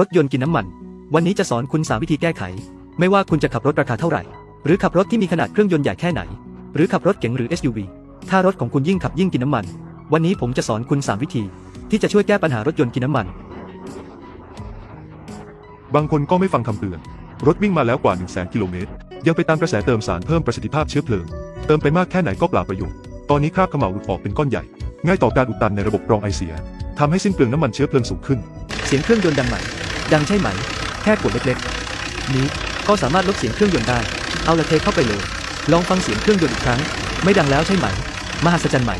รถยนต์กินน้ำมัน วันนี้จะสอนคุณ3วิธีแก้ไข ไม่ว่าคุณจะขับรถราคาเท่าไหร่ หรือขับรถที่มีขนาดเครื่องยนต์ใหญ่แค่ไหน หรือขับรถเก๋งหรือ SUV ถ้ารถของคุณยิ่งขับยิ่งกินน้ำมัน วันนี้ผมจะสอนคุณ 3 วิธี ที่จะช่วยแก้ปัญหารถยนต์กินน้ำมัน บางคนก็ไม่ฟังคำเตือน รถวิ่งมาแล้วกว่า 1 0 0 0 0 0กิโลเมตร ยังไปตามกระแสเติมสารเพิ่มประสิทธิภาพเชื้อเพลิง เติมไปมากแค่ไหนก็เปล่าประโยชน์ ตอนนี้คราบเขม่าวหลุดออกเป็นก้อนใหญ่ ง่ายต่อการอุดตันในระบบกรองไอเสียทำให้สิ้นเปลืองน้ำมันเชื้อเพลิงสูงขึ้น เสียงเครื่องยนต์ดังไหม ดังใช่ไหม แค่ขวดเล็กๆ นี้ก็สามารถลดเสียงเครื่องยนต์ได้ เอาละเทเข้าไปเลย ลองฟังเสียงเครื่องยนต์อีกครั้ง ไม่ดังแล้วใช่ไหม มหัศจรรย์ไหม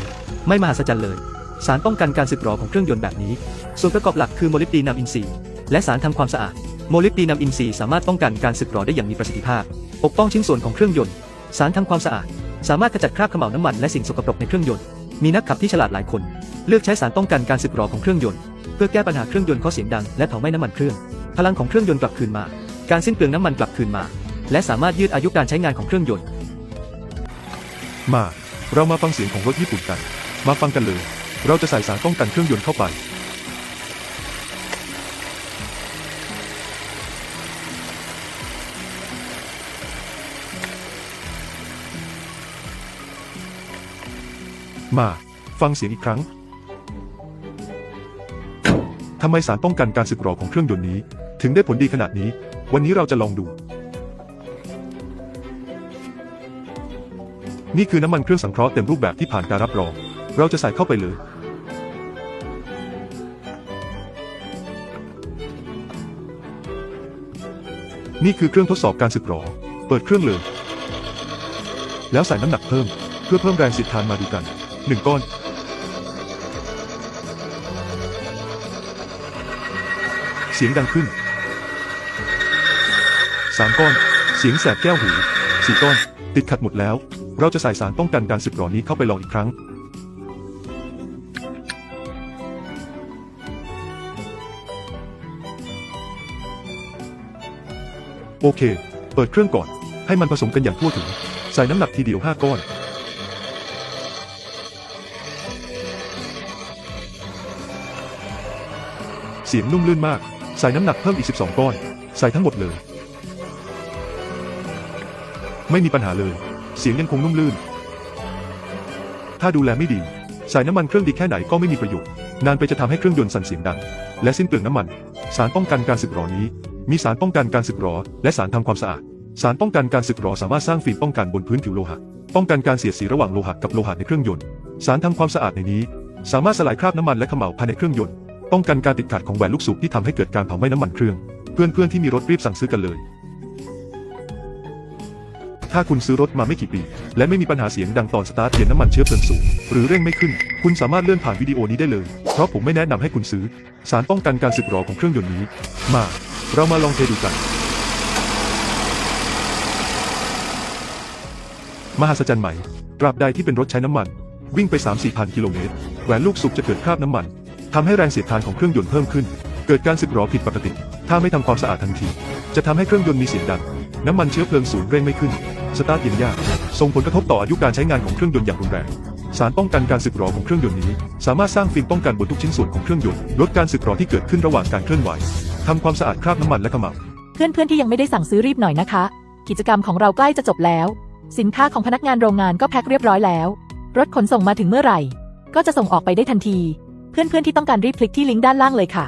ไม่มหัศจรรย์เลย สารป้องกันการสึกหรอของเครื่องยนต์แบบนี้ ส่วนประกอบหลักคือโมลิบดีนัมอินทรีย์ และสารทำความสะอาด โมลิบดีนัมอินทรีย์สามารถป้องกันการสึกหรอได้อย่างมีประสิทธิภาพ ปกป้องชิ้นส่วนของเครื่องยนต์ สารทำความสะอาด สามารถขจัดคราบเขม่าวน้ำมันและสิ่งสกปรกในเครื่องยนต์ มีนักขับที่ฉลาดหลายคน เลือกใช้สารป้องกันการสึกหรอของเครื่องยนต์ เพื่อแก้ปัญหาเครื่องยนต์ข้อเสียงดังและเผาไหม้น้ำมันเครื่อง พลังของเครื่องยนต์กลับคืนมา การสิ้นเปลืองน้ำมันกลับคืนมา และสามารถยืดอายุการใช้งานของเครื่องยนต์ มา เรามาฟังเสียงของรถญี่ปุ่นกัน มาฟังกันเลย เราจะใส่สารป้องกันเครื่องยนต์เข้าไป มา ฟังเสียงอีกครั้งำไมสารป้องกันการสึกหรอของเครื่องยนต์นี้ ถึงได้ผลดีขนาดนี้ วันนี้เราจะลองดู นี่คือน้ำมันเครื่องสังเคราะห์เต็มรูปแบบที่ผ่านการรับรอง เราจะใส่เข้าไปเลยนี่คือเครื่องทดสอบการสึกหรอ เปิดเครื่องเลย แล้วใส่น้ำหนักเพิ่ม เพื่อเพิ่มแรงเสียดทานมาดูกันหนึ่งก้อน เสียงดังขึ้นสามก้อน เสียงแสบแก้วหูสี่ก้อน ติดขัดหมดแล้ว เราจะใส่สารป้องกันการสึกหรอนี้เข้าไปลองอีกครั้ง โอเค เปิดเครื่องก่อน ให้มันผสมกันอย่างทั่วถึง ใส่น้ำหนักทีเดียว5ก้อนเสียงนุ่มลื่นมาก ใส่น้ำหนักเพิ่มอีก 12 ก้อน ใส่ทั้งหมดเลย ไม่มีปัญหาเลย เสียงยังคงนุ่มลื่น ถ้าดูแลไม่ดี ใส่น้ำมันเครื่องดีแค่ไหนก็ไม่มีประโยชน์ นานไปจะทำให้เครื่องยนต์สั่นเสียงดัง และสิ้นเปลืองน้ำมัน สารป้องกันการสึกหรอนี้ มีสารป้องกันการสึกหรอ และสารทำความสะอาด สารป้องกันการสึกหรอสามารถสร้างฟิล์มป้องกันบนพื้นผิวโลหะ ป้องกันการเสียดสีระหว่างโลหะกับโลหะในเครื่องยนต์ สารทำความสะอาดในนี้ สามารถสลายคราบน้ำมันและเขม่าวภายในเครื่องยนต์ ป้องกันการติดขัดของแหวนลูกสูบที่ทำให้เกิดการเผาไหม้น้ำมันเครื่อง เพื่อนๆที่มีรถรีบสั่งซื้อกันเลย ถ้าคุณซื้อรถมาไม่กี่ปี และไม่มีปัญหาเสียงดังตอนสตาร์ทเปลี่ยนน้ำมันเชื้อเพลิงสูง หรือเร่งไม่ขึ้น คุณสามารถเลื่อนผ่านวิดีโอนี้ได้เลย เพราะผมไม่แนะนำให้คุณซื้อ สารป้องกันการสึกหรอของเครื่องยนต์นี้ มา เรามาลองเทดูกัน มหัศจรรย์ไหมตราบใดที่เป็นรถใช้น้ำมัน วิ่งไป 3-4พันกิโลเมตรแหวนลูกสูบจะเกิดคราบน้ำมัน ทำให้แรงเสียดทานของเครื่องยนต์เพิ่มขึ้น เกิดการสึกหรอผิดปกติ ถ้าไม่ทำความสะอาดทันที จะทำให้เครื่องยนต์มีเสียงดัง น้ำมันเชื้อเพลิงสูงเร่งไม่ขึ้น สตาร์ทเย็นยาก ส่งผลกระทบต่ออายุการใช้งานของเครื่องยนต์อย่างรุนแรง สารป้องกันการสึกหรอของเครื่องยนต์นี้ สามารถสร้างฟิล์มป้องกันบนทุกชิ้นส่วนของเครื่องยนต์ ลดการสึกหรอที่เกิดขึ้นระหว่างการเคลื่อนไหวทำความสะอาดคราบน้ำมันและเขม่าวเพื่อนๆที่ยังไม่ได้สั่งซื้อรีบหน่อยนะคะ กิจกรรมของเราใกล้จะจบแล้ว สินค้าของพนักงานโรงงานก็แพ็คเรียบร้อยแล้ว รถขนส่งมาถึงเมื่อไหร่ ก็จะส่งออกไปได้ทันที เพื่อนๆที่ต้องการรีบคลิกที่ลิงก์ด้านล่างเลยค่ะ